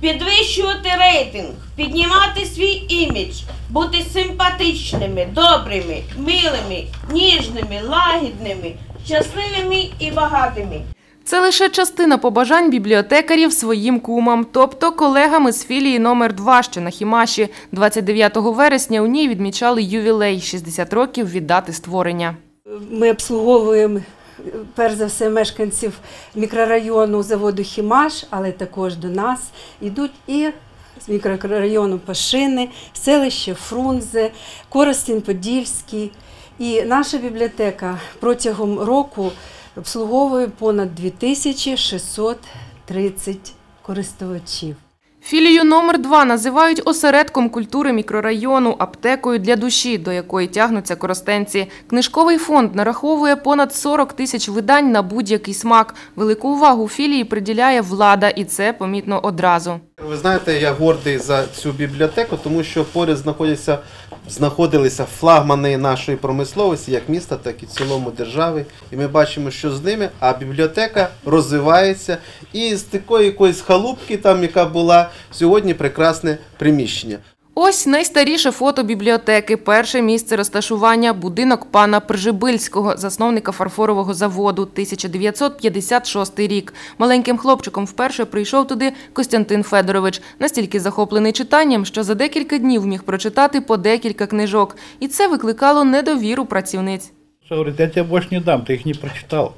підвищувати рейтинг, піднімати свій імідж, бути симпатичними, добрими, милими, ніжними, лагідними, щасливими і багатими. Це лише частина побажань бібліотекарів своїм кумам, тобто колегам із філії номер 2 що на Хімаші. 29 вересня у ній відмічали ювілей – 60 років від дати створення. Ми обслуговуємо перш за все мешканців мікрорайону заводу Хімаш, але також до нас йдуть і з мікрорайону Пашини, селище Фрунзе, Коростін Подільський. І наша бібліотека протягом року обслуговує понад 2630 користувачів. Філію номер 2 називають осередком культури мікрорайону, аптекою для душі, до якої тягнуться коростенці. Книжковий фонд нараховує понад 40 тисяч видань на будь-який смак. Велику увагу філії приділяє влада, і це помітно одразу. Ви знаєте, я гордий за цю бібліотеку, тому що поряд знаходяться, знаходилися флагмани нашої промисловості, як міста, так і в цілому держави. І ми бачимо, що з ними, а бібліотека розвивається. І з такої якоїсь халупки, там, яка була сьогодні прекрасне приміщення. Ось найстаріше фото бібліотеки. Перше місце розташування – будинок пана Пржибильського, засновника фарфорового заводу, 1956 рік. Маленьким хлопчиком вперше прийшов туди Костянтин Федорович, настільки захоплений читанням, що за декілька днів міг прочитати по декілька книжок. І це викликало недовіру працівниць. Что, говорит, я тебе больше не дам, ты их не прочитал.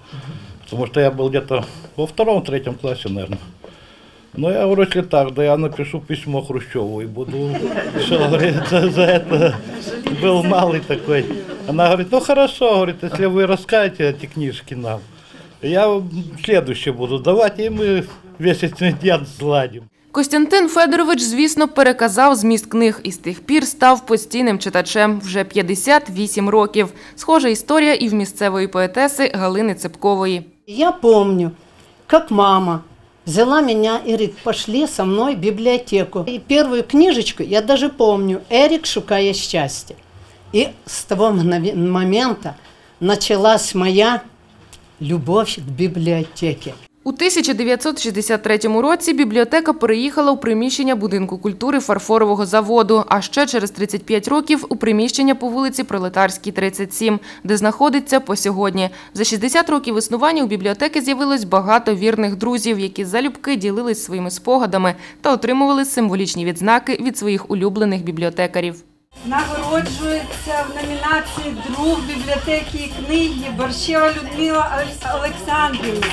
Потому что я был где-то во втором-третьем классе, наверное. Но я говорю, если так, да я напишу письмо Хрущеву и буду, что, говорит, за, за это был малый такой. Она говорит, ну хорошо, говорит, если вы расскажете эти книжки нам, я следующее буду давать, и мы весь этот день сладим. Костянтин Федорович, звісно, переказав зміст книг і з тих пір став постійним читачем вже 58 років. Схожа історія і в місцевої поетеси Галини Цепкової. Я помню, как мама взяла меня и говорит, пошли со мной в библиотеку. И первую книжечку я даже помню, «Эрик, шукая счастье». И с того момента началась моя любовь к библиотеке. У 1963 році бібліотека переїхала у приміщення будинку культури фарфорового заводу, а ще через 35 років у приміщення по вулиці Пролетарській, 37, де знаходиться по сьогодні. За 60 років існування у бібліотеки з'явилось багато вірних друзів, які залюбки ділились своїми спогадами та отримували символічні відзнаки від своїх улюблених бібліотекарів. Нагороджується в номінації Друг бібліотеки і книги Борщева Людмила Олександрівна.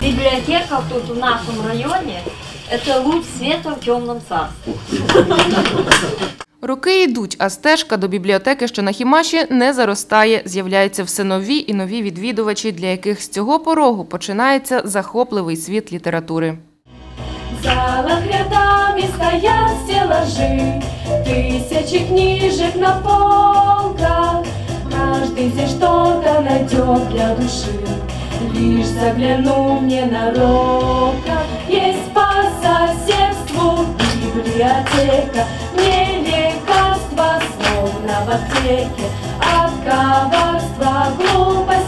Библиотека тут в нашем районе – это луч света в темном царстве. Роки йдуть, а стежка до бібліотеки, що на Хімаші, не заростає. З'являються все нові і нові відвідувачі, для яких з цього порогу починається захопливий світ літератури. Залах рядами стоят стеллажи, Тысячи книжек на полках. Каждый здесь что-то найдет для души, Лишь заглянув ненароком. Есть по соседству библиотека, Не лекарство, словно в аптеке, От коварства, глупости,